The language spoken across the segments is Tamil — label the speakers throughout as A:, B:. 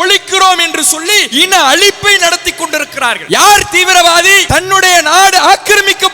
A: ஒழிக்கிறோம் என்று சொல்லி இன அழிப்பை நடத்தி கொண்டிருக்கிறார்கள். யார் தீவிரவாதி? தன்னுடைய நாடு என்று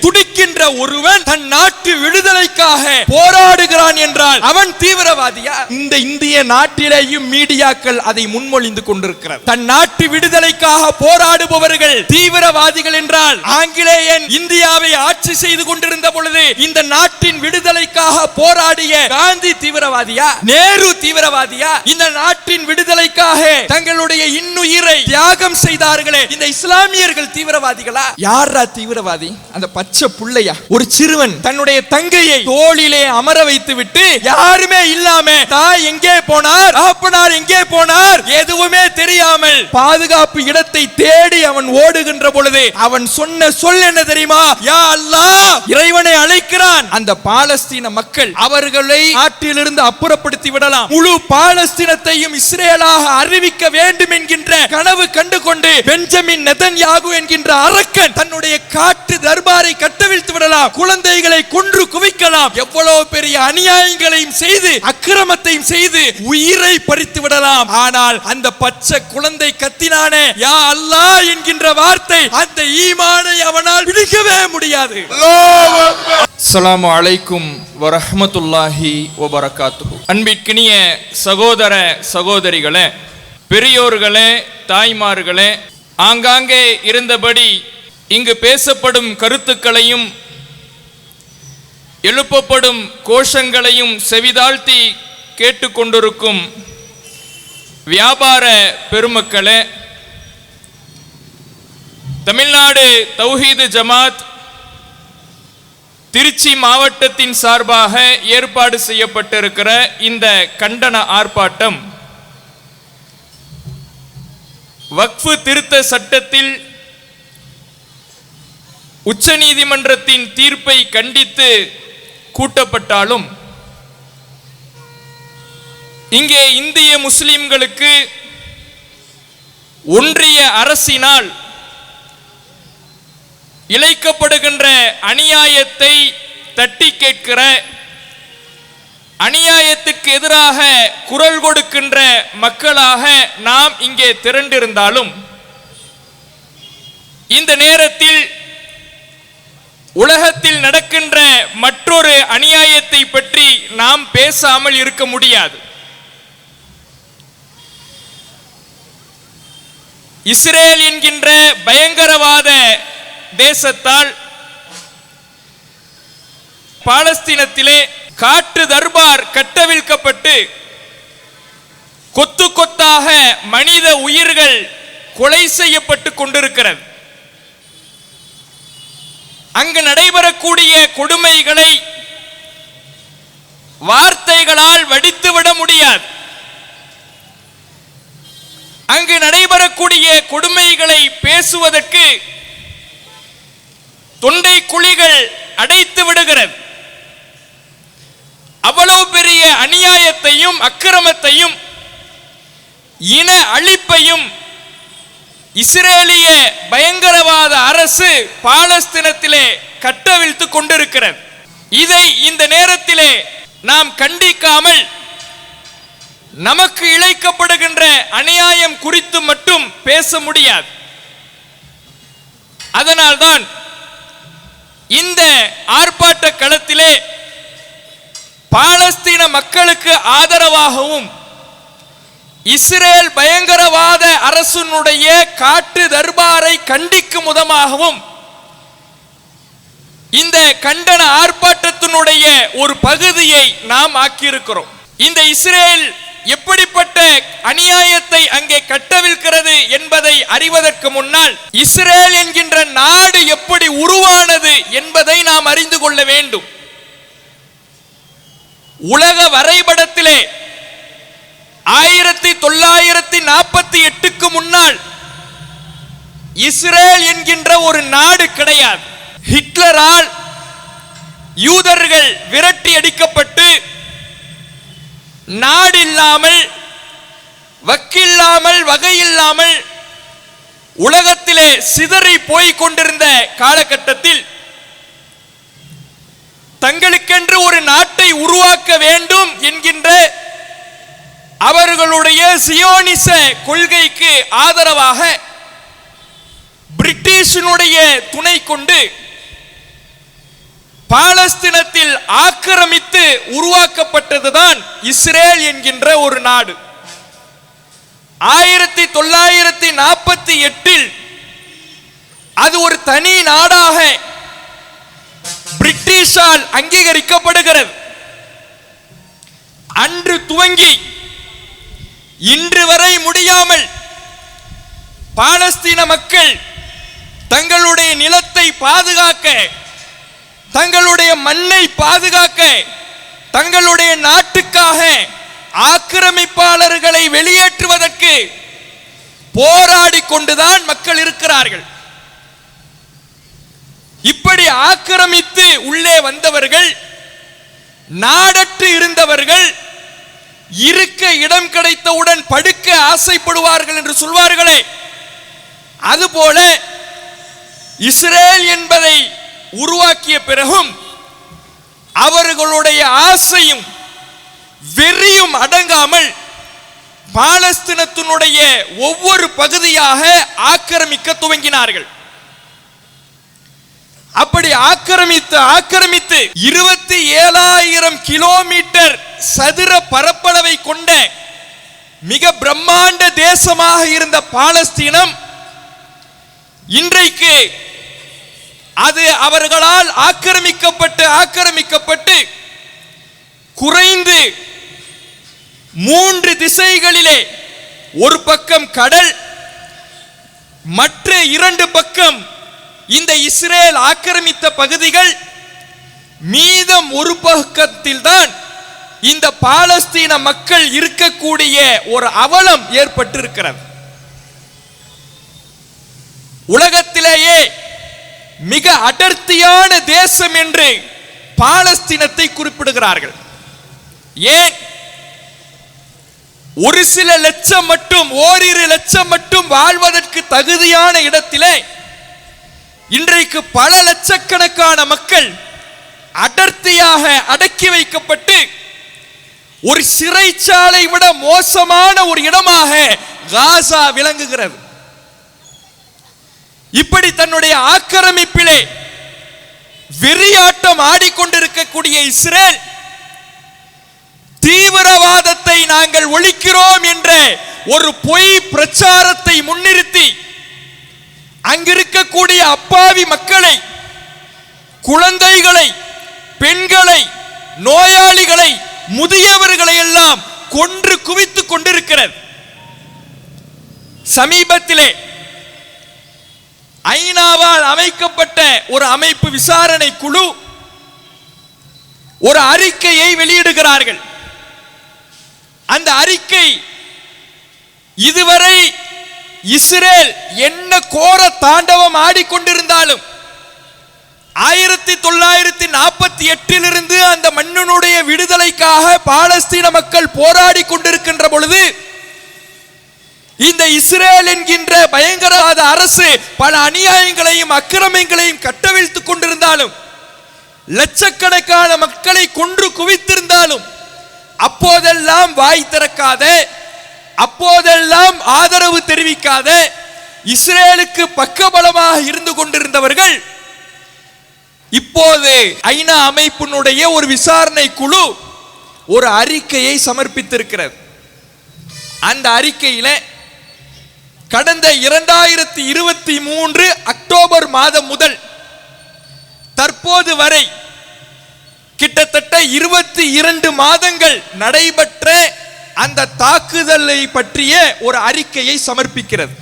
A: துடிக்கின்ற ஒருவன் தன் நாட்டு விடுதலைக்காக போராடுகிறான் என்றால் அவன் தீவிரவாதியா இந்த இந்திய நாட்டிலேயும் மீடியாக்கள் அதை முன்மொழிந்து கொண்டிருக்கிறது. தன் நாட்டு விடுதலைக்காக போராடுபவர்கள் தீவிரவாதிகள் என்றால் ஆங்கிலேயன் இந்தியாவை ஆட்சி செய்து கொண்டிருந்த பொழுது இந்த நாட்டின் விடுதலைக்காக போராடிய காந்தி தீவிரவாதியா நேரு தீவிரவாதியா இந்த நாட்டின் விடுதலைக்காக தங்களுடைய இன்னுயிரை தியாகம் செய்தார்களே. இந்த இஸ்லாமியர்கள் தீவிரவாதிகளா? யாரா தீவிரவாதி? அந்த பச்சை புள்ளையா? ஒரு சிறுவன் தன்னுடைய தங்கையை தோளிலே அமர வைத்து விட்டு யாருமே இல்லாம தாய் எங்கே போனார் ஆப்பனார் எங்கே போனார் எதுவுமே தெரியாமல் பாதுகாப்பு இடத்தை தேடி அவன் ஓடுகின்ற பொழுது அவன் சொன்ன சொல் என்ன தெரியுமா? யா அல்லாஹ்! இறைவனை அழைக்கிறான். அந்த பாலஸ்தீன மக்கள் அவர்களை நாட்டிலிருந்து அப்புறப்படுத்தி விடலாம். முழு பாலஸ்தீனத்தையும் இஸ்ரேலாக அறிவிக்க வேண்டும் என்கின்ற கனவு கண்டு கொண்டு பெஞ்சமின் நெதன்யாகு என்கின்ற அரக்கன் தன்னுடைய காட்டு தர்பாரை கட்டவிழ்த்து விடலாம். குழந்தைகளை கொன்று குவிக்கலாம். எவ்வளவு பெரிய அநியாயங்களையும் செய்து அக்கிரமத்தையும் செய்து உயிரை பறித்து விடலாம். ஆனால் அந்த பச்சை குழந்தை கத்தினானே யா அல்லாஹ்! என்கின்ற வார்த்தை அந்த ஈமானை அவனால் பிடிக்கவே முடியாது. அஸ்ஸலாமு அலைக்கும் வரஹமத்துல்லாஹி வபரகாத்துஹு. அன்பிற்கினிய சகோதர சகோதரிகளே பெரியோர்களே தாய்மார்களே ஆங்காங்கே இருந்தபடி இங்கு பேசப்படும் கருத்துக்களையும் எழுப்பப்படும் கோஷங்களையும் செவிதாழ்த்தி கேட்டுக்கொண்டிருக்கும் வியாபார பெருமக்களே தமிழ்நாடு தௌஹீது ஜமாத் திருச்சி மாவட்டத்தின் சார்பாக ஏற்பாடு செய்யப்பட்டிருக்கிற இந்த கண்டன ஆர்ப்பாட்டம் வக்ஃபு திருத்த சட்டத்தில் உச்சநீதிமன்றத்தின் தீர்ப்பை கண்டித்து கூட்டப்பட்டாலும் இங்கே இந்திய முஸ்லிம்களுக்கு ஒன்றிய அரசினால் இழைக்கப்படுகின்ற அநியாயத்தை தட்டி கேட்கிற அநியாயத்துக்கு எதிராக குரல் கொடுக்கின்ற மக்களாக நாம் இங்கே திரண்டிருந்தாலும் இந்த நேரத்தில் உலகத்தில் நடக்கின்ற மற்றொரு அநியாயத்தை பற்றி நாம் பேசாமல் இருக்க முடியாது. இஸ்ரேல் என்கின்ற பயங்கரவாத தேசத்தால் பாலஸ்தீனத்திலே காற்று தர்பார் கட்டவிழ்க்கப்பட்டு கொத்து கொத்தாக மனித உயிர்கள் கொலை செய்யப்பட்டு கொண்டிருக்கிறது. அங்கு நடைபெறக்கூடிய கொடுமைகளை வார்த்தைகளால் வடித்துவிட முடியாது. அங்கு நடைபெறக்கூடிய கொடுமைகளை பேசுவதற்கு தொண்டை குழிகள் அடைத்து விடுகிறது. அவ்வளவு பெரிய அநியாயத்தையும் அக்கிரமத்தையும் இன அழிப்பையும் இஸ்ரேலிய பயங்கரவாத அரசு பாலஸ்தீனத்திலே கட்டவிழ்த்து கொண்டிருக்கிறது. இதை இந்த நேரத்திலே நாம் கண்டிக்காமல் நமக்கு இழைக்கப்படுகின்ற அநியாயம் குறித்து மட்டும் பேச முடியாது. அதனால்தான் இந்த ஆர்ப்பாட்ட களத்திலே பாலஸ்தீன மக்களுக்கு ஆதரவாகவும் இஸ்ரேல் பயங்கரவாத அரசனுடைய காட்டு தர்பாரை கண்டிக்கும் விதமாகவும் இந்த கண்டன ஆர்ப்பாட்டத்தினுடைய ஒரு பகுதியை நாம் ஆக்கியிருக்கிறோம். இந்த இஸ்ரேல் எப்படிப்பட்ட அநியாயத்தை அங்கே கட்டவிழ்கிறது என்பதை அறிவதற்கு முன்னால் இஸ்ரேல் என்கின்ற நாடு எப்படி உருவானது என்பதை நாம் அறிந்து கொள்ள வேண்டும். உலக வரைபடத்திலே ஆயிரத்தி தொள்ளாயிரத்தி நாற்பத்தி எட்டுக்கு முன்னால் இஸ்ரேல் என்கின்ற ஒரு நாடு கிடையாது. ஹிட்லரால் யூதர்கள் விரட்டி அடிக்கப்பட்டு நாடு இல்லாமல் வக்கில்லாமல் வகையில்லாமல் உலகத்திலே சிதறி போய் கொண்டிருந்த காலகட்டத்தில் தங்களுக்கென்று ஒரு நாட்டை உருவாக்க வேண்டும் என்கின்ற அவர்களுடைய சியோனிச கொள்கைக்கு ஆதரவாக பிரிட்டிஷினுடைய துணை கொண்டு பாலஸ்தீனத்தில் ஆக்கிரமித்து உருவாக்கப்பட்டதுதான் இஸ்ரேல் என்கின்ற ஒரு நாடு. ஆயிரத்தி தொள்ளாயிரத்தி நாற்பத்தி எட்டில் அது ஒரு தனி நாடாக பிரிட்டிஷால் அங்கீகரிக்கப்படுகிறது. அன்று துவங்கி இன்று வரை முடியாமல் பாலஸ்தீன மக்கள் தங்களுடைய நிலத்தை பாதுகாக்க தங்களுடைய மண்ணை பாதுகாக்க தங்களுடைய நாட்டுக்காக ஆக்கிரமிப்பாளர்களை வெளியேற்றுவதற்கு போராடி கொண்டுதான் மக்கள் இருக்கிறார்கள். இப்படி ஆக்கிரமித்து உள்ளே வந்தவர்கள் நாடற்று இருந்தவர்கள் இருக்க இடம் கிடைத்தவுடன் படுக்க ஆசைப்படுவார்கள் என்று சொல்வார்களே. அதுபோல இஸ்ரேல் என்பதை உருவாக்கிய பிறகும் அவர்களுடைய ஆசையும் வெறியும் அடங்காமல் பாலஸ்தீனத்தினுடைய ஒவ்வொரு பகுதியாக ஆக்கிரமிக்க துவங்கினார்கள். அப்படி ஆக்கிரமித்து ஆக்கிரமித்து இருபத்தி ஏழாயிரம் கிலோமீட்டர் சதுர பரப்பளவை கொண்ட மிக பிரம்மாண்ட தேசமாக இருந்த பாலஸ்தீனம் இன்றைக்கு அது அவர்களால் ஆக்கிரமிக்கப்பட்டு ஆக்கிரமிக்கப்பட்டு குறைந்து மூன்று திசைகளிலே ஒரு பக்கம் கடல் மற்ற இரண்டு பக்கம் இந்த இஸ்ரேல் ஆக்கிரமித்த பகுதிகள் மீதம் ஒரு பக்கத்தில் தான் இந்த பாலஸ்தீன மக்கள் இருக்கக்கூடிய ஒரு அவலம் ஏற்பட்டிருக்கிறது. உலகத்திலேயே மிக அடர்த்தியான தேசம் என்று பாலஸ்தீனத்தை குறிப்பிடுகிறார்கள். ஏன்? ஒரு சில லட்சம் மட்டும் ஓரிரு லட்சம் மட்டும் வாழ்வதற்கு தகுதியான இடத்திலே இன்றைக்கு பல லட்சக்கணக்கான மக்கள் அடர்த்தியாக அடக்கி வைக்கப்பட்டு ஒரு சிறைச்சாலை விட மோசமான ஒரு இடமாக காசா விளங்குகிறது. இப்படி தன்னுடைய ஆக்கிரமிப்பிலே வெறியாட்டம் ஆடிக்கொண்டிருக்கக்கூடிய இஸ்ரேல் தீவிரவாதத்தை நாங்கள் ஒழிக்கிறோம் என்ற ஒரு பொய் பிரச்சாரத்தை முன்னிறுத்தி அங்கிருக்கக்கூடிய அப்பாவி மக்களை குழந்தைகளை பெண்களை நோயாளிகளை முதியவர்களை எல்லாம் கொன்று குவித்துக் கொண்டிருக்கிறது. சமீபத்திலே ஐநாவால் அமைக்கப்பட்ட ஒரு அமைப்பு விசாரணை குழு ஒரு அறிக்கையை வெளியிடுகிறார்கள். அந்த அறிக்கை இதுவரை இஸ்ரேல் என்ன கோர தாண்டவம் ஆடிக்கொண்டிருந்தாலும் ஆயிரத்தி தொள்ளாயிரத்தி நாற்பத்தி எட்டிலிருந்து அந்த மண்ணினுடைய விடுதலைக்காக பாலஸ்தீன மக்கள் போராடி கொண்டிருக்கின்ற பொழுது இந்த இஸ்ரேல் என்கின்ற பயங்கரவாத அரசு பல அநியாயங்களையும் அக்கிரமங்களையும் கட்டவிழ்த்துக் கொண்டிருந்தாலும் லட்சக்கணக்கான மக்களை கொன்று குவித்திருந்தாலும் அப்போதெல்லாம் வாய் திறக்காத அப்போதெல்லாம் ஆதரவு தெரிவிக்காத இஸ்ரேலுக்கு பக்கபலமாக இருந்து கொண்டிருந்தவர்கள் இப்போது ஐநா அமைப்பினுடைய ஒரு விசாரணை குழு ஒரு அறிக்கையை சமர்ப்பித்திருக்கிறது. அந்த அறிக்கையில் கடந்த இரண்டாயிரத்தி இருபத்தி மூன்று அக்டோபர் மாதம் முதல் தற்போது வரை கிட்டத்தட்ட இருபத்தி இரண்டு மாதங்கள் நடைபெற்ற அந்த தாக்குதலை பற்றிய ஒரு அறிக்கையை சமர்ப்பிக்கிறது.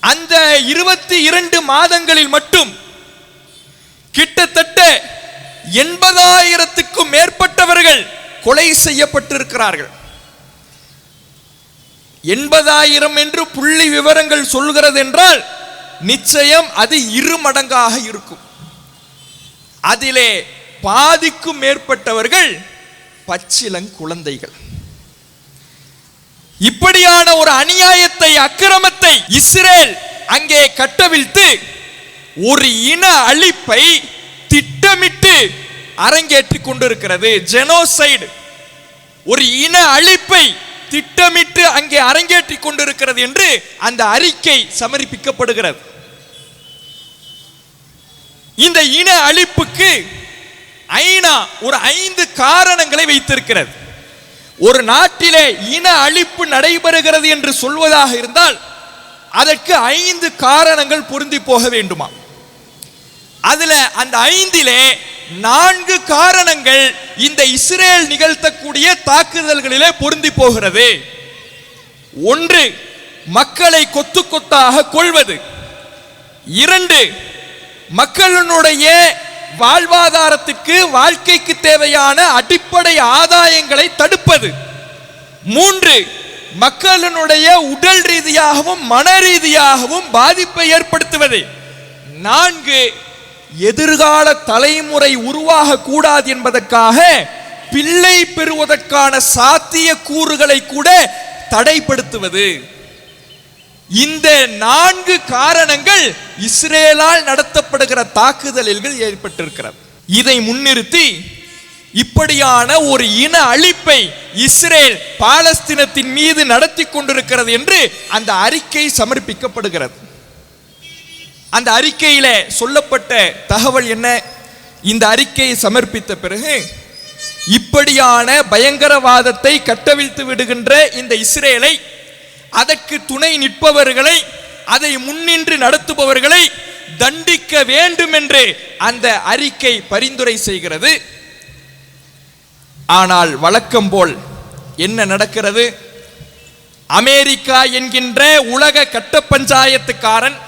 A: அந்த இருபத்தி இரண்டு மாதங்களில் மட்டும் கிட்டத்தட்ட எண்பதாயிரத்துக்கும் மேற்பட்டவர்கள் கொலை செய்யப்பட்டிருக்கிறார்கள். எண்பதாயிரம் என்று புள்ளி விவரங்கள் சொல்கிறது என்றால் நிச்சயம் அது இரு மடங்காக இருக்கும். அதிலே பாதிக்கும் மேற்பட்டவர்கள் பச்சிலங்குழந்தைகள் இப்படியான ஒரு அநியாயத்தை அக்கிரமத்தை இஸ்ரேல் அங்கே கட்டவிழ்த்து ஒரு இன அழிப்பை திட்டமிட்டு அரங்கேற்றிக் கொண்டிருக்கிறது. ஜெனோசைடு ஒரு இன அழிப்பை திட்டமிட்டு அங்கே அரங்கேற்றி கொண்டிருக்கிறது என்று அந்த அறிக்கை சமர்ப்பிக்கப்படுகிறது. இந்த இன அழிப்புக்கு ஐநா ஒரு ஐந்து காரணங்களை வைத்திருக்கிறது. ஒரு நாட்டிலே இன அழிப்பு நடைபெறுகிறது என்று சொல்வதாக இருந்தால் அதற்கு ஐந்து காரணங்கள் பொருந்தி போக வேண்டுமா அதுல அந்த ஐந்திலே நான்கு காரணங்கள் இந்த இஸ்ரேல் நிகழ்த்தக்கூடிய தாக்குதல்களிலே பொருந்தி போகிறது. ஒன்று மக்களை கொத்து கொத்தாக கொள்வது. இரண்டு மக்களினுடைய வாழ்வாதாரத்துக்கு வாழ்க்கைக்கு தேவையான அடிப்படை ஆதாயங்களை தடுப்பது. மூன்று மக்களினுடைய உடல் ரீதியாகவும் மன ரீதியாகவும் பாதிப்பை ஏற்படுத்துவது. நான்கு எதிர்கால தலைமுறை உருவாக கூடாது என்பதற்காக பிள்ளை பெறுவதற்கான சாத்திய கூறுகளை கூட தடைப்படுத்துவது. இந்த நான்கு காரணங்கள் இஸ்ரேலால் நடத்தப்படுகிற தாக்குதல்கள் ஏற்பட்டிருக்கிறது. இதை முன்னிறுத்தி இப்படியான ஒரு இன அழிப்பை இஸ்ரேல் பாலஸ்தீனத்தின் மீது நடத்தி கொண்டிருக்கிறது என்று அந்த அறிக்கை சமர்ப்பிக்கப்படுகிறது. அந்த அறிக்கையில சொல்லப்பட்ட தகவல் என்ன? இந்த அறிக்கையை சமர்ப்பித்த பிறகு இப்படியான பயங்கரவாதத்தை கட்டவிழ்த்து விடுகின்ற இந்த இஸ்ரேலை அதற்கு துணை நிற்பவர்களை அதை முன்னின்று நடத்துபவர்களை தண்டிக்க வேண்டும் என்று அந்த அறிக்கை பரிந்துரை செய்கிறது. ஆனால் வழக்கம் போல் என்ன நடக்கிறது? அமெரிக்கா என்கின்ற உலக கட்ட பஞ்சாயத்துக்காரன்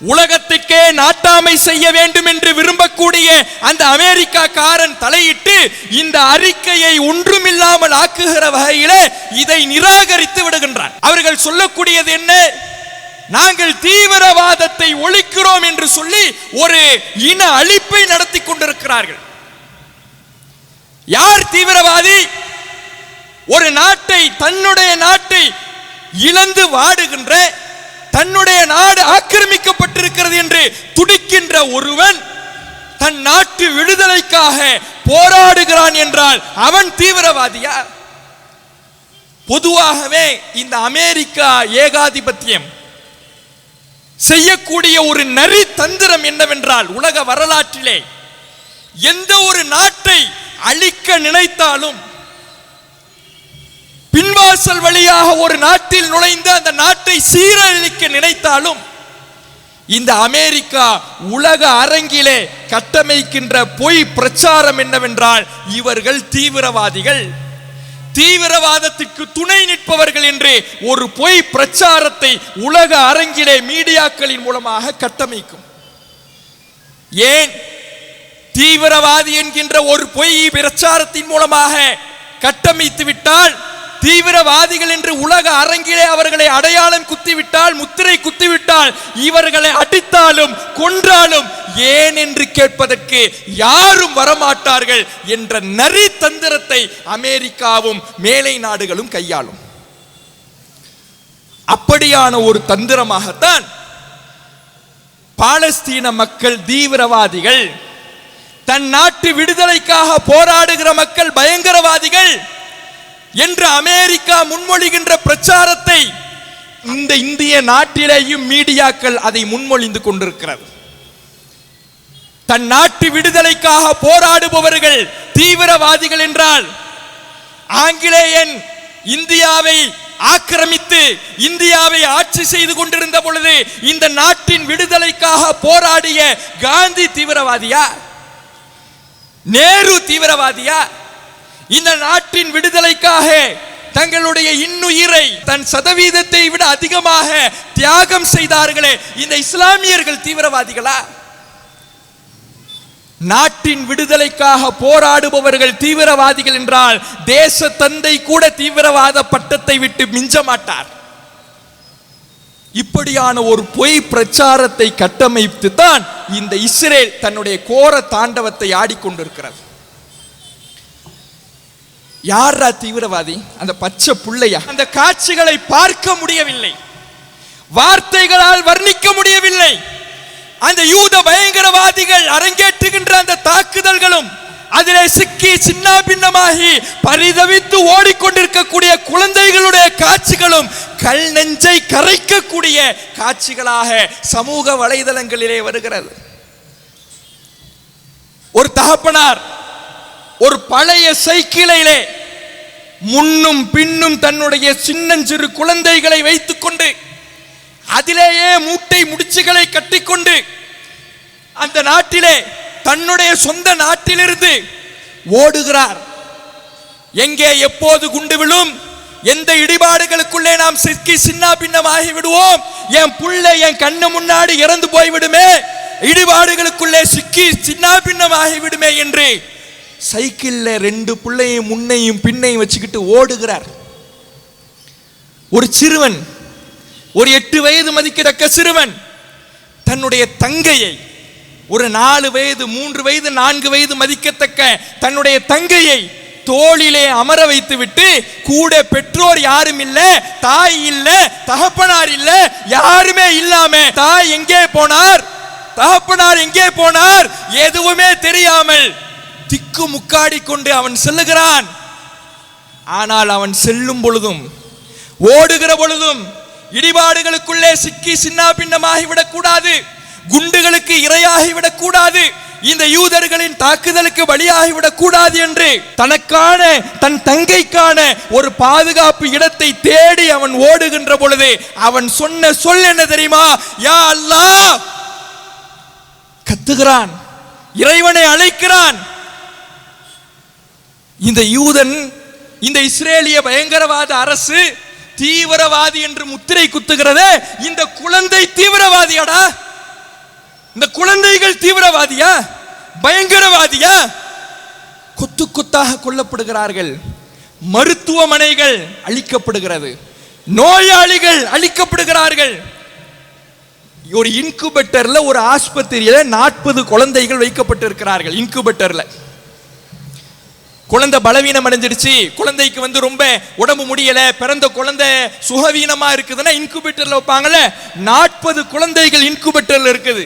A: உலகத்துக்கே நாட்டாமை செய்ய வேண்டும் என்று விரும்பக்கூடிய அந்த அமெரிக்கா காரன் தலையிட்டு இந்த அறிக்கையை ஒன்றுமில்லாமல் ஆக்குகிற வகையில இதை நிராகரித்து விடுகின்றான். அவர்கள் சொல்லக்கூடியது என்ன? நாங்கள் தீவிரவாதத்தை ஒழிக்கிறோம் என்று சொல்லி ஒரு இன அழிப்பை நடத்தி கொண்டிருக்கிறார்கள். யார் தீவிரவாதி? ஒரு நாட்டை தன்னுடைய நாட்டை இழந்து வாடுகின்ற தன்னுடைய நாடு ஆக்கிரமிக்கப்பட்டிருக்கிறது என்று துடிக்கின்ற ஒருவன் தன் நாட்டு விடுதலைக்காக போராடுகிறான் என்றால் அவன் தீவிரவாதியா? பொதுவாகவே இந்த அமெரிக்கா ஏகாதிபத்தியம் செய்யக்கூடிய ஒரு நரி தந்திரம் என்னவென்றால் உலக வரலாற்றிலே எந்த ஒரு நாட்டை அழிக்க நினைத்தாலும் பின்வாசல் வழியாக ஒரு நாட்டில் நுழைந்து அந்த நாட்டை சீரழிக்க நினைத்தாலும் இந்த அமெரிக்கா உலக அரங்கிலே கட்டமைக்கின்ற பொய் பிரச்சாரம் என்னவென்றால் இவர்கள் தீவிரவாதிகள். தீவிரவாதத்துக்கு துணை நிற்பவர்கள் என்று ஒரு பொய் பிரச்சாரத்தை உலக அரங்கிலே மீடியாக்களின் மூலமாக கட்டமைக்கும். ஏன்? தீவிரவாதி என்கின்ற ஒரு பொய் பிரச்சாரத்தின் மூலமாக கட்டமைத்து விட்டால் தீவிரவாதிகள் என்று உலக அரங்கிலே அவர்களை அடையாளம் குத்திவிட்டால் முத்திரை குத்திவிட்டால் இவர்களை அடித்தாலும் கொன்றாலும் ஏன் என்று கேட்பதற்கு யாரும் வரமாட்டார்கள் என்ற நரி தந்திரத்தை அமெரிக்காவும் மேலை நாடுகளும் கையாளும். அப்படியான ஒரு தந்திரமாகத்தான் பாலஸ்தீன மக்கள் தீவிரவாதிகள் தன் நாட்டு விடுதலைக்காக போராடுகிற மக்கள் பயங்கரவாதிகள் என்று அமெரிக்கா முன்மொழிகின்ற பிரச்சாரத்தை இந்த இந்திய நாட்டிலேயும் மீடியாக்கள் அதை முன்மொழிந்து கொண்டிருக்கிறது. தன் நாட்டு விடுதலைக்காக போராடுபவர்கள் தீவிரவாதிகள் என்றால் ஆங்கிலேயன் இந்தியாவை ஆக்கிரமித்து இந்தியாவை ஆட்சி செய்து கொண்டிருந்த பொழுது இந்த நாட்டின் விடுதலைக்காக போராடிய காந்தி தீவிரவாதியா? நேரு தீவிரவாதியா? இந்த நாட்டின் விடுதலைக்காக தங்களுடைய இன்னுயிரை தன் சதவீதத்தை விட அதிகமாக தியாகம் செய்தார்களே இந்த இஸ்லாமியர்கள் தீவிரவாதிகளா? நாட்டின் விடுதலைக்காக போராடுபவர்கள் தீவிரவாதிகள் என்றால் தேச தந்தை கூட தீவிரவாத பட்டத்தை விட்டு மிஞ்ச மாட்டார். இப்படியான ஒரு பொய் பிரச்சாரத்தை கட்டமைத்து தான் இந்த இஸ்ரேல் தன்னுடைய கோர தாண்டவத்தை ஆடிக்கொண்டிருக்கிறது. யாரா தீவிரவாதி? அந்த பச்சை புள்ளையா? அந்த காட்சிகளை பார்க்க முடியவில்லை. வார்த்தைகளால் வர்ணிக்க முடியவில்லை. அந்த யூத பயங்கரவாதிகள் அரங்கேற்றுகின்ற அந்த தாக்குதல்களும் அதிலே சிக்கி சின்ன பின்னமாகி பரிதவித்து ஓடிக்கொண்டிருக்கக்கூடிய குழந்தைகளுடைய காட்சிகளும் கல் நெஞ்சை கரைக்கக்கூடிய காட்சிகளாக சமூக வலைதளங்களிலே வருகிறது. ஒரு தகப்பனார் ஒரு பழைய சைக்கிளிலே முன்னும் பின்னும் தன்னுடைய சின்னஞ்சிறு குழந்தைகளை வைத்துக்கொண்டு அதிலேயே மூட்டை முடிச்சுகளை கட்டிக்கொண்டு அந்த நாட்டிலே தன்னுடைய சொந்த நாட்டிலிருந்து ஓடுகிறார். எங்கே எப்போது குண்டு விழும் எந்த இடிபாடுகளுக்குள்ளே நாம் சிக்கி சின்ன பின்னமாகி விடுவோம் என் புள்ள என் கண்ணு முன்னாடி இறந்து போய்விடுமே இடிபாடுகளுக்குள்ளே சிக்கி சின்ன பின்னமாகி விடுமே என்று சைக்கிள்ல ரெண்டு பிள்ளையும் முன்னையும் பின்னையும் வச்சுக்கிட்டு ஓடுகிறார். ஒரு சிறுவன் ஒரு எட்டு வயது மதிக்கத்தக்க சிறுவன் தன்னுடைய தங்கையை ஒரு நாலு வயது மூன்று வயது நான்கு வயது மதிக்கத்தக்க தன்னுடைய தங்கையை தோளிலே அமர வைத்து விட்டு கூட பெற்றோர் யாரும் இல்ல தாய் இல்ல தகப்பனார் இல்ல யாருமே இல்லாம தாய் எங்கே போனார்? தகப்பனார் எங்கே போனார்? எதுவுமே தெரியாமல் திக்கு முக்காடி கொண்டு அவன் செல்லுகிறான். ஆனால் அவன் செல்லும் பொழுதும் ஓடுகிற பொழுதும் இடிபாடுகளுக்குள்ளே சிக்கி சின்ன பின்னமாகி விடக்கூடாது குண்டுகளுக்கு இரையாகிவிடக் விடக்கூடாது இந்த யூதர்களின் தாக்குதலுக்கு பலியாகி விடக்கூடாது என்று தனக்கான தன் தங்கைக்கான ஒரு பாதுகாப்பு இடத்தை தேடி அவன் ஓடுகின்ற பொழுது அவன் சொன்ன சொல் என்ன தெரியுமா? யா அல்லாஹ்! கத்துகிறான். இறைவனை அழைக்கிறான். இந்த யூதன் இந்த இஸ்ரேலிய பயங்கரவாத அரசு தீவிரவாதி என்று முத்திரை குத்துகிறதே இந்த குழந்தை தீவிரவாதியாடா? இந்த குழந்தைகள் தீவிரவாதியா? பயங்கரவாதியா? கொத்து கொத்தாக கொல்லப்படுகிறார்கள். மருத்துவமனைகள் அழிக்கப்படுகிறது. நோயாளிகள் அழிக்கப்படுகிறார்கள். ஒரு இன்குபேட்டர்ல ஒரு ஆஸ்பத்திரியில நாற்பது குழந்தைகள் வைக்கப்பட்டிருக்கிறார்கள் இன்குபேட்டர்ல குழந்தை பலவீனம் அடைஞ்சிடுச்சு. குழந்தைக்கு வந்து ரொம்ப உடம்பு முடியல. பிறந்த குழந்தை சுகவீனமா இருக்குதுன்னா இன்குபேட்டர்ல வைப்பாங்கல்ல? நாற்பது குழந்தைகள் இன்குபேட்டர்ல இருக்குது.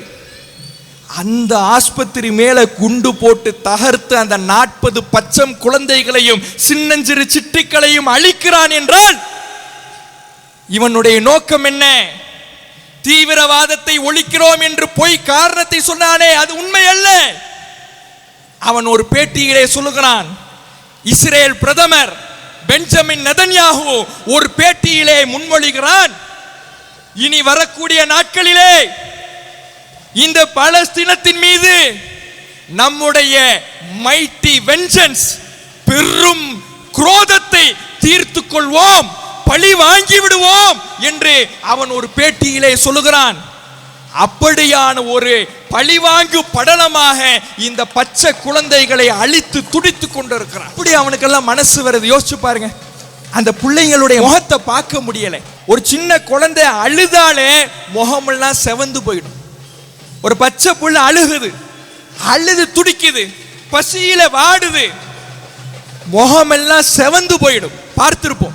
A: அந்த ஆஸ்பத்திரி மேல குண்டு போட்டு தகர்த்து அந்த நாற்பது பச்சம் குழந்தைகளையும் சின்னஞ்சிறு சிட்டுக்களையும் அழிக்கிறான் என்றால் இவனுடைய நோக்கம் என்ன? தீவிரவாதத்தை ஒழிக்கிறோம் என்று பொய் காரணத்தை சொன்னானே அது உண்மை அல்ல அவன் ஒரு பேட்டியிலே சொல்லுகிறான் இஸ்ரேல் பிரதமர் பெஞ்சமின் நெதன்யாகு ஒரு பேட்டியிலே முன்மொழிகிறான். இனி வரக்கூடிய நாட்களிலே இந்த பலஸ்தீனத்தின் மீது நம்முடைய மைட்டி வெஞ்சன்ஸ் பெரும் குரோதத்தை தீர்த்து கொள்வோம் பழி வாங்கி விடுவோம் என்று அவன் ஒரு பேட்டியிலே சொல்லுகிறான். அப்படியான ஒரு பழிவாங்கு படலமாக இந்த பச்சை குழந்தைகளை அழித்து துடித்து கொண்டிருக்கிறான். அப்படி அவனுக்கெல்லாம் மனசு வருது. யோசிச்சு பாருங்க. அந்த பிள்ளைங்களுடைய முகத்தை பார்க்க முடியலை. ஒரு சின்ன குழந்தை அழுதாலே முகமெல்லாம் செவந்து போயிடும். ஒரு பச்சை புள்ள அழுகுது. அழுது துடிக்குது. பசியில வாடுது. முகமெல்லாம் செவந்து போயிடும். பார்த்திருப்போம்.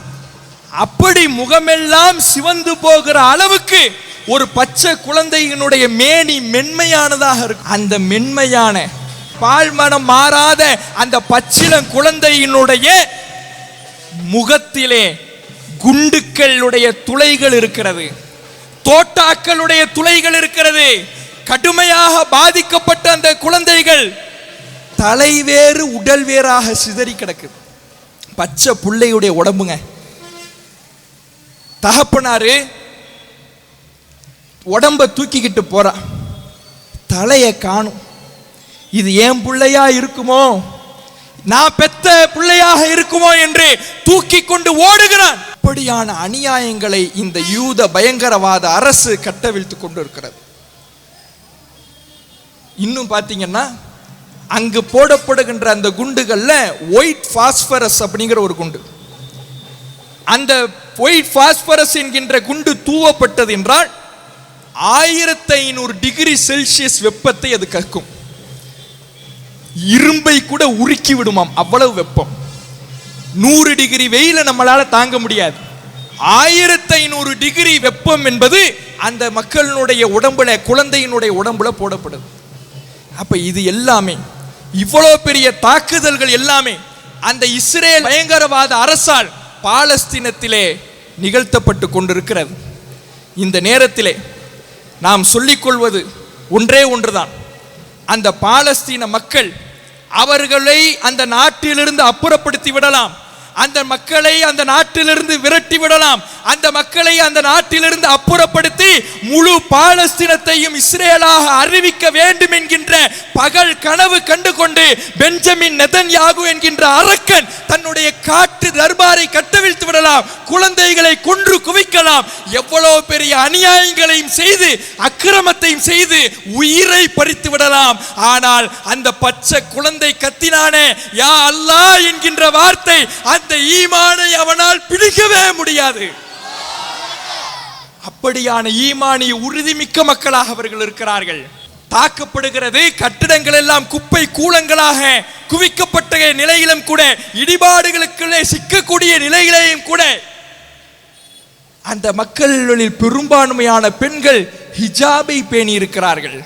A: அப்படி முகமெல்லாம் சிவந்து போகிற அளவுக்கு ஒரு பச்சை குழந்தையினுடைய மேனி மென்மையானதாக இருக்கும் அந்த மென்மையான பால்மனம் மாறாத அந்த பச்சிளம் குழந்தையினுடைய முகத்திலே குண்டுக்களுடைய துளைகள் இருக்கிறது. தோட்டாக்களுடைய துளைகள் இருக்கிறது. கடுமையாக பாதிக்கப்பட்ட அந்த குழந்தைகள் தலைவேறு உடல் வேறாக சிதறி கிடக்குது. பச்சை புள்ளையுடைய உடம்புங்க. தகப்பனாரு உடம்ப தூக்கிக்கிட்டு போகிறா தலையை காணும். இது ஏன் பிள்ளையா இருக்குமோ? நான் பெத்த பிள்ளையாக இருக்குமோ என்று தூக்கி கொண்டு ஓடுகிறான். அப்படியான அநியாயங்களை இந்த யூத பயங்கரவாத அரசு கட்டவிழ்த்து கொண்டு இருக்கிறது இன்னும் பார்த்தீங்கன்னா அங்கு போடப்படுகின்ற அந்த குண்டுகள்ல ஒயிட் பாஸ்பரஸ் அப்படிங்கிற ஒரு குண்டு. அந்த ஒயிட் பாஸ்பரஸ் என்கின்ற குண்டு தூவப்பட்டது என்றால் ஆயிரத்தி ஐநூறு டிகிரி செல்சியஸ் வெப்பத்தை அது கக்கும் இரும்பை கூட உருக்கி விடுமாம் அவ்வளவு வெப்பம். நூறு டிகிரி வெயில நம்மளால தாங்க முடியாது. ஆயிரத்தி ஐநூறு டிகிரி வெப்பம் என்பது அந்த மக்களினுடைய உடம்புல குழந்தையினுடைய உடம்புல போடப்படுது அப்ப இது எல்லாமே இவ்வளவு பெரிய தாக்குதல்கள் எல்லாமே அந்த இஸ்ரேல் பயங்கரவாத அரசால் பாலஸ்தீனத்திலே நிகழ்த்தப்பட்டு கொண்டிருக்கிறது. இந்த நேரத்திலே நாம் சொல்லிக்கொள்வது ஒன்றே ஒன்றுதான். அந்த பாலஸ்தீன மக்கள் அவர்களை அந்த நாட்டிலிருந்து அப்புறப்படுத்தி விடலாம். அந்த மக்களை அந்த நாட்டிலிருந்து விரட்டி விடலாம். அந்த மக்களை அந்த நாட்டிலிருந்து அப்புறப்படுத்தி முழு பாலஸ்தீனத்தையும் இஸ்ரேலாக அறிவிக்க வேண்டும் என்கின்ற பகல் கனவு கண்டு கொண்டு பெஞ்சமின் நெதன்யாகு என்கின்ற அரக்கன் தன்னுடைய காட்டு தர்பாரை கட்டவிழ்த்து விடலாம். குழந்தைகளை கொன்று குவிக்கலாம். எவ்வளவு பெரிய அநியாயங்களையும் செய்து அக்கிரமத்தையும் செய்து உயிரை பறித்து விடலாம். ஆனால் அந்த பச்சை குழந்தை கத்தினானே யா அல்லா என்கின்ற வார்த்தை அந்த ஈமானை அவனால் பிடிக்கவே முடியாது. அப்படியான ஈமானி உறுதிமிக்க மக்களாக அவர்கள் இருக்கிறார்கள். தாக்கப்படுகிறது கட்டிடங்கள் எல்லாம் குப்பை கூலங்களாக குவிக்கப்பட்ட நிலையிலும் கூட இடிபாடுகளுக்குள்ளே சிக்கக்கூடிய நிலையிலேயும் கூட. அந்த மக்களில் பெரும்பான்மையான பெண்கள் ஹிஜாபை பேணி இருக்கிறார்கள்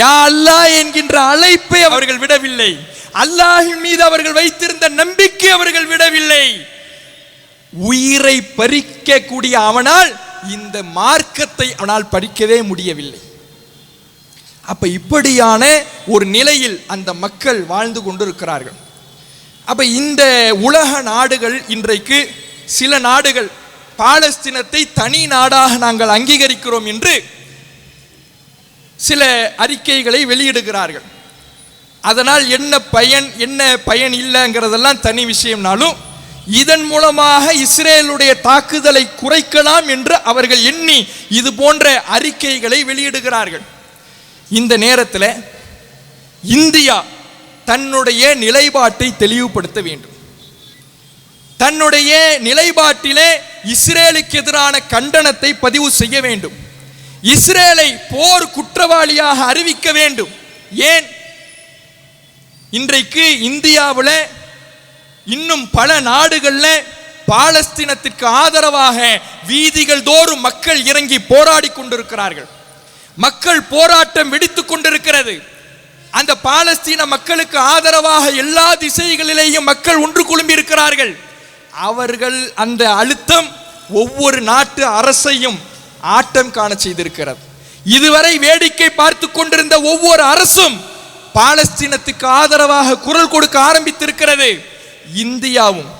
A: யா அல்லா என்கின்ற அழைப்பை அவர்கள் விடவில்லை. அல்லாஹின் மீது அவர்கள் வைத்திருந்த நம்பிக்கை அவர்கள் விடவில்லை. உயிரை பறிக்கக்கூடிய அவனால் இந்த மார்க்கத்தை அவனால் படிக்கவே முடியவில்லை. அப்ப இப்படியான ஒரு நிலையில் அந்த மக்கள் வாழ்ந்து கொண்டிருக்கிறார்கள். அப்ப இந்த உலக நாடுகள் இன்றைக்கு சில நாடுகள் பாலஸ்தீனத்தை தனி நாடாக நாங்கள் அங்கீகரிக்கிறோம் என்று சில அறிக்கைகளை வெளியிடுகிறார்கள். அதனால் என்ன பயன் என்ன பயன் இல்லைங்கிறதெல்லாம் தனி விஷயம்னாலும் இதன் மூலமாக இஸ்ரேலுடைய தாக்குதலை குறைக்கலாம் என்று அவர்கள் எண்ணி இது போன்ற அறிக்கைகளை வெளியிடுகிறார்கள். இந்த நேரத்தில் இந்தியா தன்னுடைய நிலைப்பாட்டை தெளிவுபடுத்த வேண்டும். தன்னுடைய நிலைப்பாட்டிலே இஸ்ரேலுக்கு எதிரான கண்டனத்தை பதிவு செய்ய வேண்டும். இஸ்ரேலை போர் குற்றவாளியாக அறிவிக்க வேண்டும். ஏன்? இன்றைக்கு இந்தியாவில் இன்னும் பல நாடுகளில் பாலஸ்தீனத்திற்கு ஆதரவாக வீதிகள் தோறும் மக்கள் இறங்கி போராடி கொண்டிருக்கிறார்கள். மக்கள் போராட்டம் வெடித்துக் கொண்டிருக்கிறது. அந்த பாலஸ்தீன மக்களுக்கு ஆதரவாக எல்லா திசைகளிலேயும் மக்கள் ஒன்று குழும்பி இருக்கிறார்கள். அவர்கள் அந்த அழுத்தம் ஒவ்வொரு நாட்டு அரசையும் ஆட்டம் காண செய்திருக்கிறது. இதுவரை வேடிக்கை பார்த்து கொண்டிருந்த ஒவ்வொரு அரசும் பாலஸ்தீனத்துக்கு ஆதரவாக குரல் கொடுக்க ஆரம்பித்திருக்கிறது. இந்தியாவும்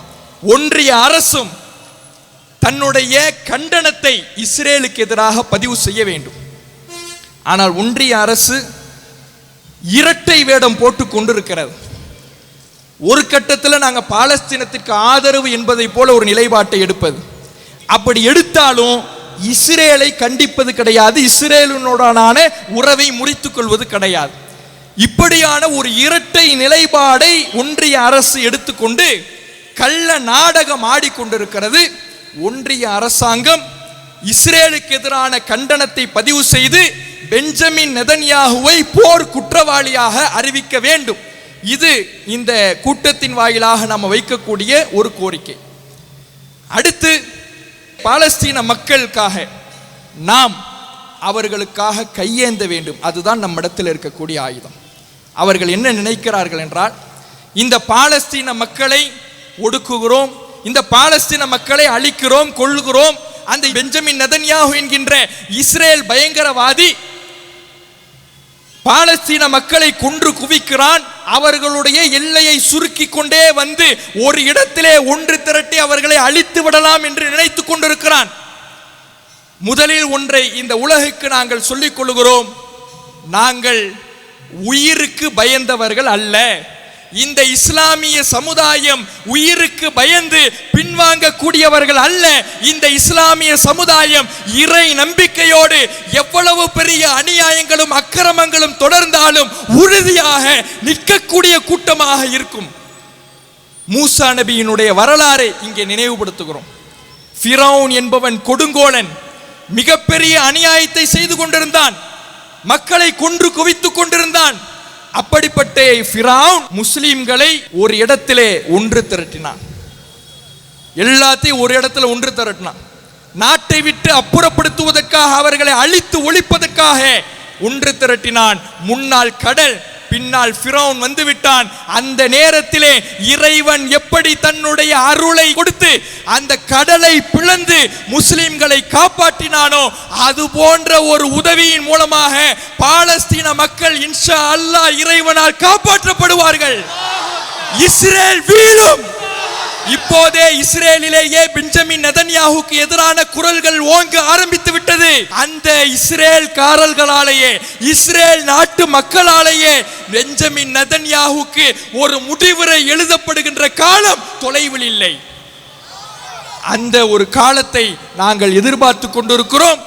A: ஒன்றிய அரசும் தன்னுடைய கண்டனத்தை இஸ்ரேலுக்கு எதிராக பதிவு செய்ய வேண்டும். ஆனால் ஒன்றிய அரசு இரட்டை வேடம் போட்டு கொண்டிருக்கிறது. ஒரு கட்டத்தில் நாங்கள் பாலஸ்தீனத்திற்கு ஆதரவு என்பதை போல ஒரு நிலைப்பாட்டை எடுப்பது. அப்படி எடுத்தாலும் இஸ்ரேலை கண்டிப்பது கிடையாது இஸ்ரேலுடனான உறவை முறித்துக் கொள்வது கிடையாது. இப்படியான ஒரு இரட்டை நிலைப்பாடை ஒன்றிய அரசு எடுத்துக்கொண்டு கள்ள நாடகம் ஆடிக்கொண்டிருக்கிறது. ஒன்றிய அரசாங்கம் இஸ்ரேலுக்கு எதிரான கண்டனத்தை பதிவு செய்து பெஞ்சமின் நெதன்யாகுவை போர் குற்றவாளியாக அறிவிக்க வேண்டும். இது இந்த கூட்டத்தின் வாயிலாக நாம் வைக்கக்கூடிய ஒரு கோரிக்கை. அடுத்து பாலஸ்தீன மக்களுக்காக நாம் அவர்களுக்காக கையேந்த வேண்டும். அதுதான் நம்மிடத்தில் இருக்கக்கூடிய ஆயுதம். அவர்கள் என்ன நினைக்கிறார்கள் என்றால் இந்த பாலஸ்தீன மக்களை ஒடுக்குகிறோம் இந்த பாலஸ்தீன மக்களை அழிக்கிறோம் கொள்ளுகிறோம் அந்த பெஞ்சமின் நதன்யாகு என்கின்ற இஸ்ரேல் பயங்கரவாதி பாலஸ்தீன மக்களை கொன்று குவிக்கிறான் அவர்களுடைய எல்லையை சுருக்கி கொண்டே வந்து ஒரு இடத்திலே ஒன்று திரட்டி அவர்களை அழித்து விடலாம் என்று நினைத்துக் கொண்டிருக்கிறான். முதலில் ஒன்றை இந்த உலகுக்கு நாங்கள் சொல்லிக் கொள்கிறோம். நாங்கள் உயிருக்கு பயந்தவர்கள் அல்ல. இந்த இஸ்லாமிய சமுதாயம் உயிருக்கு பயந்து பின்வாங்கக்கூடியவர்கள் அல்ல. இந்த இஸ்லாமிய சமுதாயம் இறை நம்பிக்கையோடு எவ்வளவு பெரிய அநியாயங்களும் அக்கிரமங்களும் தொடர்ந்தாலும் உறுதியாக நிற்கக்கூடிய கூட்டமாக இருக்கும். மூசா நபியினுடைய வரலாறை இங்கே நினைவுபடுத்துகிறோம். ஃபிரௌன் என்பவன் கொடுங்கோலன் மிகப்பெரிய அநியாயத்தை செய்து கொண்டிருந்தான். மக்களை கொன்று குவித்துக் கொண்டிருந்தான். அப்படிப்பட்ட பிரான் முஸ்லீம்களை ஒரு இடத்திலே ஒன்று திரட்டினான். எல்லாத்தையும் ஒரு இடத்துல ஒன்று திரட்டினான். நாட்டை விட்டு அப்புறப்படுத்துவதற்காக அவர்களை அழித்து ஒழிப்பதற்காக ஒன்று திரட்டினான். முன்னால் கடல் பின்னால் ஃபிரௌன் வந்து விட்டான் அந்த நேரத்திலே இறைவன் எப்படி தன்னுடைய அருளை கொடுத்து அந்த கடலை பிளந்து முஸ்லிம்களை காப்பாற்றினானோ அது போன்ற ஒரு உதவியின் மூலமாக பாலஸ்தீன மக்கள் இன்ஷா அல்லாஹ் இறைவனால் காப்பாற்றப்படுவார்கள். இஸ்ரேல் வீழும். இப்போதே இஸ்ரேலிலேயே பெஞ்சமின் நெதன்யாஹுக்கு எதிரான குரல்கள் ஓங்க ஆரம்பித்து விட்டது. அந்த இஸ்ரேல் காரல்களாலேயே இஸ்ரேல் நாட்டு மக்களாலேயே பெஞ்சமின் நெதன்யாஹுக்கு ஒரு முடிவுரை எழுதப்படுகின்ற காலம் தொலைவில் இல்லை. அந்த ஒரு காலத்தை நாங்கள் எதிர்பார்த்து கொண்டிருக்கிறோம்.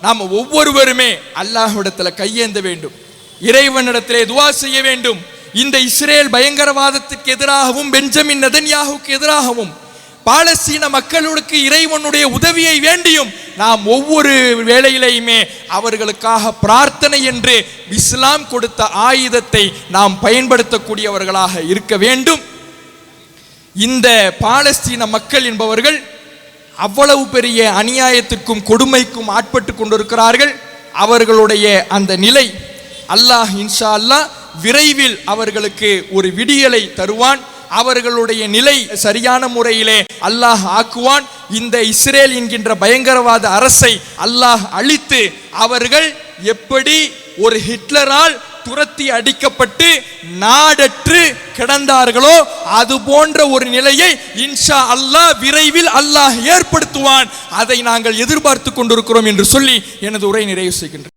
A: நாம் ஒவ்வொருவருமே அல்லாஹ்விடத்தில் கையேந்த வேண்டும். இறைவனிடத்திலே துவா செய்ய வேண்டும். இந்த இஸ்ரேல் பயங்கரவாதத்துக்கு எதிராகவும் பெஞ்சமின் நதன்யாவுக்கு எதிராகவும் பாலஸ்தீன மக்களுக்கு இறைவனுடைய உதவியை வேண்டியும் நாம் ஒவ்வொரு வேளையிலையுமே அவர்களுக்காக பிரார்த்தனை என்று இஸ்லாம் கொடுத்த ஆயுதத்தை நாம் பயன்படுத்தக்கூடியவர்களாக இருக்க வேண்டும். இந்த பாலஸ்தீன மக்கள் என்பவர்கள் அவ்வளவு பெரிய அநியாயத்திற்கும் கொடுமைக்கும் ஆட்பட்டு கொண்டிருக்கிறார்கள். அவர்களுடைய அந்த நிலை அல்லாஹ் இன்ஷா அல்லாஹ் விரைவில் அவர்களுக்கு ஒரு விடியலை தருவான். அவர்களுடைய நிலை சரியான முறையிலே அல்லாஹ் ஆக்குவான். இந்த இஸ்ரேல் என்கின்ற பயங்கரவாத அரசை அல்லாஹ் அழித்து அவர்கள் எப்படி ஒரு ஹிட்லரால் துரத்தி அடிக்கப்பட்டு நாடற்று கிடந்தார்களோ அது போன்ற ஒரு நிலையை இன்ஷா அல்லாஹ் விரைவில் அல்லாஹ் ஏற்படுத்துவான். அதை நாங்கள் எதிர்பார்த்து கொண்டிருக்கிறோம் என்று சொல்லி எனது உரை நிறைவு செய்கின்றேன்.